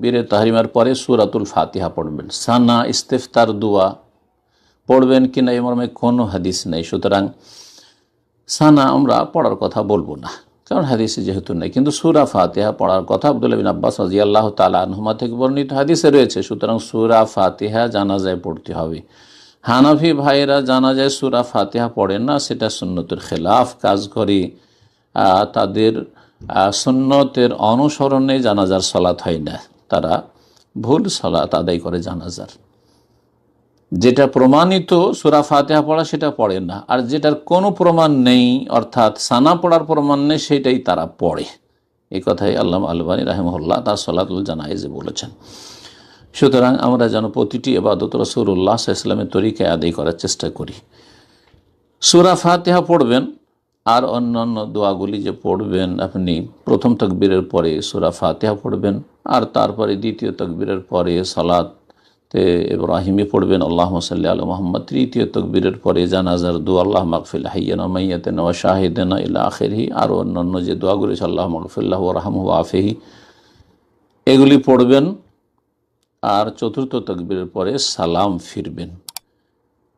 বীরে তাহরিমার পরে সুরাতুল ফাতিহা পড়বেন। সানা ইস্তেফতার দোয়া পড়বেন কিনা এই মর্মে কোনো হাদিস নেই। সুতরাং সানা আমরা পড়ার কথা বলব না, কারণ হাদিসে যেহেতু নেই। কিন্তু সুরা ফাতিহা পড়ার কথা আব্দুল বিন আব্বাস রাজি আল্লাহ তালা আনহুমা থেকে বর্ণিত হাদিসে রয়েছে। সুতরাং সুরা ফাতিহা জানাজায় পড়তে হবে। হানাফি ভাইয়েরা জানা যায় সুরা ফাতিহা পড়েন না, সেটা সুন্নতের খেলাফ কাজ করে। তাদের সুন্নতের অনুসরণে জানাজার সলাৎ হয় না। তারা ভুল সলাৎ আদায় করে জানাজার। যেটা প্রমাণিত সুরা ফাতেহা পড়া সেটা পড়ে না। আর যেটার কোনো প্রমাণ নেই, অর্থাৎ সানা পড়ার প্রমাণ নেই, সেটাই তারা পড়ে। এই কথাই আল্লাহ আলবানী রাহেমহল্লা তার সলাতুল জানাইজে বলেছেন। সুতরাং আমরা যেন প্রতিটি এবাদত রসুল্লাহ ইসলামের তরিকায় আদায় করার চেষ্টা করি। সুরা ফাতেহা পড়বেন আর অন্যান্য দোয়াগুলি যে পড়বেন, আপনি প্রথম তকবীরের পরে সুরা ফাতেহা পড়বেন, আর তারপরে দ্বিতীয় তকবীরের পরে সালাত তে পড়বেন, আল্লাহ সাল্লি আল মোহাম্মদ। তৃতীয় তকবীরের পরে জানাজার দু আল্লাহ মাকফিল হাইয়ানা মাইয়াতেন ওয়া শাহিদেনা আখেরহি, আর অন্যান্য যে দোয়াগুলি আল্লাহ মাকফিল্লাহ রাহম আফেহি, এগুলি পড়বেন। আর চতুর্থ তকবীরের পরে সালাম ফিরবেন।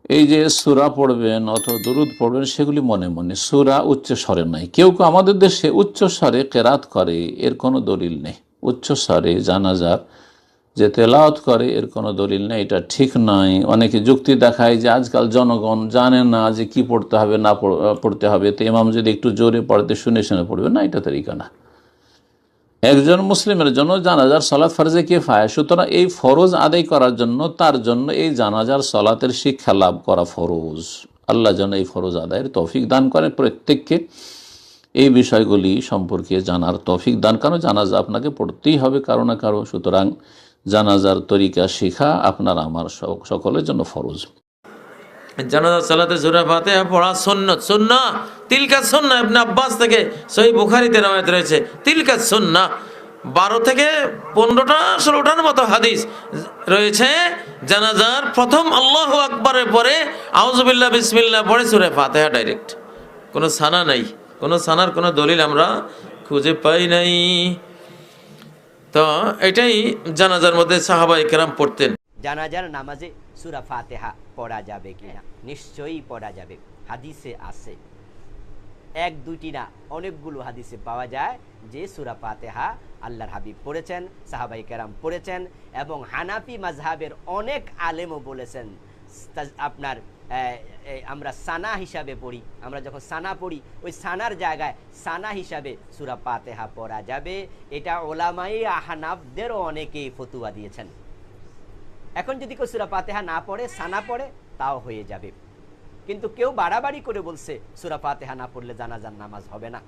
এই যে সুরা পড়বেন অথবা দরুদ পড়বেন, সেগুলি মনে মনে। সুরা উচ্চ স্বরে নাই। কেউ কেউ আমাদের দেশে উচ্চ স্বরে কেরাত করে, এর কোনো দলিল নেই। উচ্চ স্বরে জানাজার যে তেলাওয়াত করে, এর কোনো দলিল নেই। এটা ঠিক নয়। অনেকে যুক্তি দেখায় যে আজকাল জনগণ জানে না যে কি পড়তে হবে, না পড়- পড়তে হবে। তো ইমাম যদি একটু জোরে পড়তে শুনে শুনে পড়বে, না, এটা তরিকা না। একজন মুসলিমের জন্য জানাজার সলাৎ ফরজে কে ফায় সুতরাং এই ফরজ আদায় করার জন্য, তার জন্য এই জানাজার সলাতের শিক্ষা লাভ করা ফরজ। আল্লাহ যেন এই ফরজ আদায়ের তৌফিক দান করেন প্রত্যেককে। এই বিষয়গুলি সম্পর্কে জানার তৌফিক দান, কারণ জানাজা আপনাকে পড়তেই হবে কারও না কারও। সুতরাং জানাজার তরিকা শেখা আপনার আমার সক- সকলের জন্য ফরজ। জানাজা, সালাতে সুরা ফাতিহা পড়া সুন্নত। সুন্না তিলকা সুন্না ইবনে আব্বাস থেকে সহি বুখারীতে রওয়ায়াত রয়েছে। তিলকা সুন্না বারো থেকে পনেরোটা, ষোলোটার মতো হাদিস রয়েছে। জানাজার প্রথম আল্লাহ আকবরের পরে আউজবিল্লাহ বিসমিল্লা পরে সুরে ফাতেহা ডাইরেক্ট। কোনো সানা নাই। কোনো সানার কোনো দলিল আমরা খুঁজে পাই নাই। তো এটাই জানাজার মধ্যে সাহাবাই কেরাম পড়তেন। জানাজার নামাজে সুরা ফাতেহা পড়া যাবে কিনা? নিশ্চয়ই পড়া যাবে। হাদিসে আছে। এক, দুইটি না, অনেকগুলো হাদিসে পাওয়া যায় যে সুরা ফাতেহা আল্লাহর হাবিব পড়েছেন সাহাবাই কেরাম পড়েছেন এবং হানাফি মাজহাবের অনেক আলেমও বলেছেন আপনার আমরা সানা হিসাবে পড়ি। আমরা যখন সানা পড়ি, ওই সানার জায়গায় সানা হিসাবে সুরা ফাতেহা পড়া যাবে। এটা ওলামাই আহানাবদেরও অনেকেই ফতুয়া দিয়েছেন। এখন যদি কেউ সুরা ফাতেহা না পড়ে, সানা পড়ে, তাও হয়ে যাবে। কিন্তু কেউ বাড়াবাড়ি করে বলছে, সুরা ফাতেহা না পড়লে জানাজার নামাজ হবে না।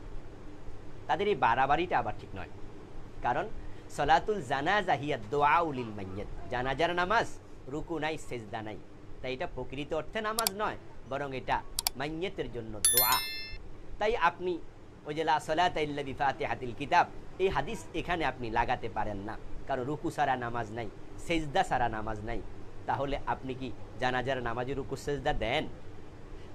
তাদের এই বাড়াবাড়িটা আবার ঠিক নয়। কারণ সলাতুল জানাজা হিয়া দোয়া উলিল মাইয়াত জানাজার নামাজ, রুকু নাই, সেজদা নাই। তাই এটা প্রকৃত অর্থে নামাজ নয়, বরং এটা মাইয়াতের জন্য দোয়া। তাই আপনি ওই যে লা সলাত ইল্লা বিফাতিহাতিল কিতাব, এই হাদিস এখানে আপনি লাগাতে পারেন না। কারণ রুকু সারা নামাজ নাই। সেজদা সারা নামাজ নাই। তাহলে আপনি কি জানাজার নামাজের রুকু সেজদা দেন?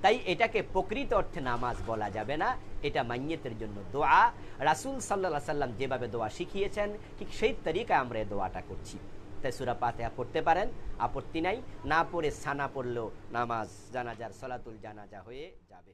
তাই এটাকে প্রকৃত অর্থে নামাজ বলা যাবে না, এটা মাইয়েতের জন্য দোয়া। রাসূল সাল্লা সাল্লাম যেভাবে দোয়া শিখিয়েছেন, ঠিক সেই তরিকায় আমরা দোয়াটা করছি। তাই সুরা পাতেহা পড়তে পারেন, আপত্তি নাই। না পড়ে সানা পড়লেও নামাজ, জানাজার, সলাতুল জানাজা হয়ে যাবে।